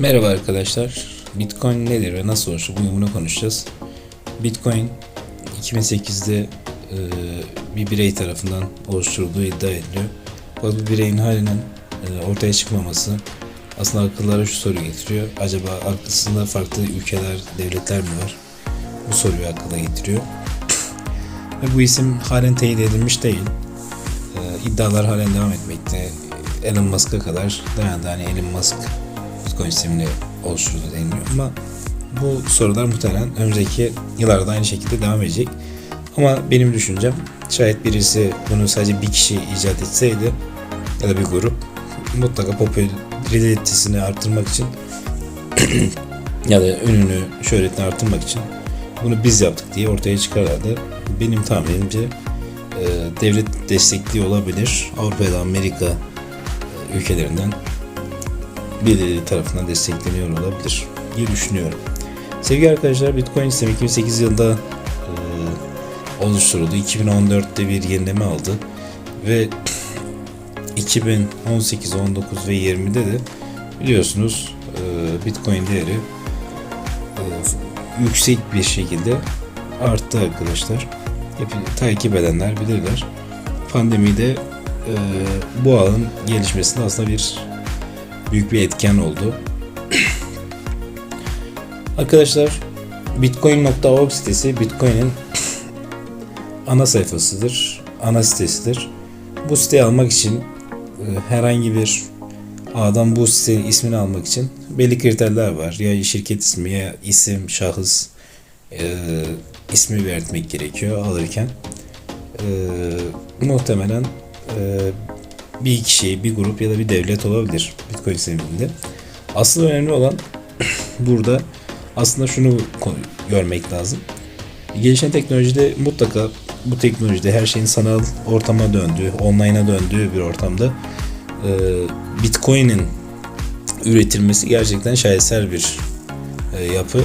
Merhaba arkadaşlar. Bitcoin nedir ve nasıl oluştu? Bugün bunu konuşacağız. Bitcoin 2008'de e, bir birey tarafından oluşturulduğu iddia ediliyor. Fakat bu bireyin halinden e, ortaya çıkmaması aslında akıllara şu soru getiriyor. Acaba arkasında farklı ülkeler, devletler mi var? Bu soruyu akıla getiriyor. Ve bu isim halen teyit edilmiş değil. E, iddialar halen devam etmekte. Elon Musk'a kadar dayandı. Hani Elon Musk Bitcoin sistemini oluşturdu deniliyor ama bu sorular muhtemelen önümüzdeki yıllarda aynı şekilde devam edecek. Ama benim düşüncem şayet birisi bunu sadece bir kişi icat etseydi ya da bir grup mutlaka popülaritesini arttırmak için ya da önünü, şöhretini arttırmak için bunu biz yaptık diye ortaya çıkarlardı. Benim tahminimce e, devlet destekli olabilir. Avrupa ya da Amerika e, ülkelerinden birileri tarafından destekleniyor olabilir diye düşünüyorum. Sevgili arkadaşlar Bitcoin sistemi 2008 yılında e, oluşturuldu. 2014'te bir yenileme aldı ve 2018, 19 ve 20'de de biliyorsunuz e, Bitcoin değeri e, yüksek bir şekilde arttı arkadaşlar. Hep takip edenler bilirler. Pandemide e, bu ağın gelişmesinde aslında bir büyük bir etken oldu. Arkadaşlar Bitcoin.org sitesi Bitcoin'in ana sayfasıdır, ana sitesidir. Bu siteyi almak için e, herhangi bir ağdan bu sitenin ismini almak için belli kriterler var. Ya şirket ismi ya isim, şahıs e, ismi belirtmek gerekiyor alırken. E, muhtemelen e, bir kişi, bir grup ya da bir devlet olabilir Bitcoin sisteminde. Asıl önemli olan burada aslında şunu görmek lazım. Gelişen teknolojide mutlaka bu teknolojide her şeyin sanal ortama döndüğü, online'a döndüğü bir ortamda e, Bitcoin'in üretilmesi gerçekten şaheser bir e, yapı.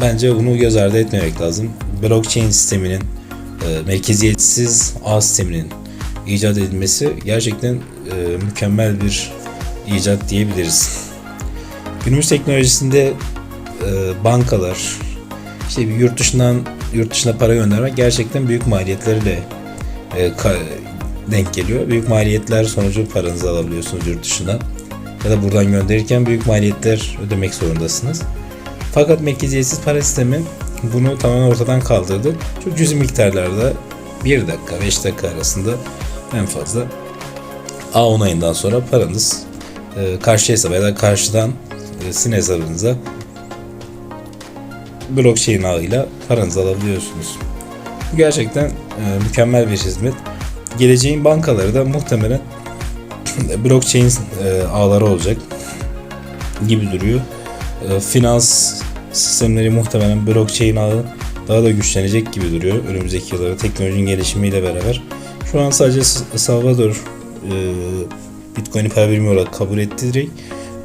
Bence bunu göz ardı etmemek lazım. Blockchain sisteminin, e, merkeziyetsiz ağ sisteminin icat edilmesi gerçekten e, mükemmel bir icat diyebiliriz. Günümüz teknolojisinde e, bankalar, işte bir yurt dışından yurt dışına para göndermek gerçekten büyük maliyetlerle e, ka- denk geliyor. Büyük maliyetler sonucu paranızı alabiliyorsunuz yurt dışından. Ya da buradan gönderirken büyük maliyetler ödemek zorundasınız. Fakat merkeziyetsiz para sistemi bunu tamamen ortadan kaldırdı. Çok cüzi miktarlarda 1 dakika 5 dakika arasında en fazla A10 ayından sonra paranız e, karşı hesaba ya da karşıdan e, sizin hesabınıza blockchain ağıyla paranızı alabiliyorsunuz. Gerçekten e, mükemmel bir hizmet. Geleceğin bankaları da muhtemelen blockchain e, ağları olacak gibi duruyor. E, finans sistemleri muhtemelen blockchain ağı daha da güçlenecek gibi duruyor önümüzdeki yıllarda teknolojinin gelişimiyle beraber. Şu an sadece Salvador e, Bitcoin'i para birimi olarak kabul etti direkt.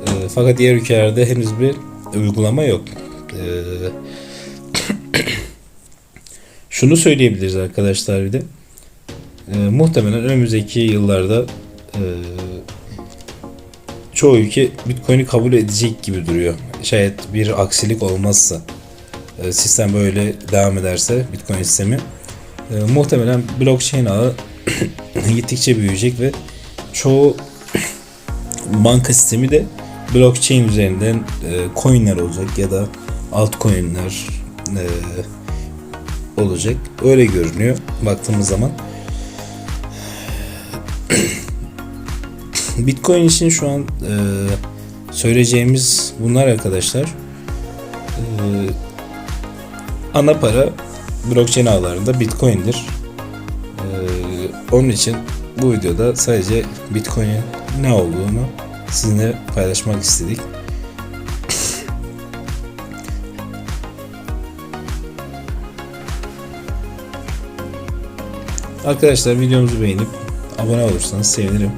E, fakat diğer ülkelerde henüz bir uygulama yok. E, şunu söyleyebiliriz arkadaşlar bir de. E, muhtemelen önümüzdeki yıllarda e, çoğu ülke Bitcoin'i kabul edecek gibi duruyor. Şayet bir aksilik olmazsa e, sistem böyle devam ederse Bitcoin sistemi e, muhtemelen blockchain ağı gittikçe büyüyecek ve çoğu banka sistemi de blockchain üzerinden e, coinler olacak ya da altcoinler e, olacak. Öyle görünüyor baktığımız zaman. Bitcoin için şu an e, söyleyeceğimiz bunlar arkadaşlar. E, ana para blockchain ağlarında Bitcoin'dir. Onun için bu videoda sadece Bitcoin'in ne olduğunu sizinle paylaşmak istedik. Arkadaşlar videomuzu beğenip abone olursanız sevinirim.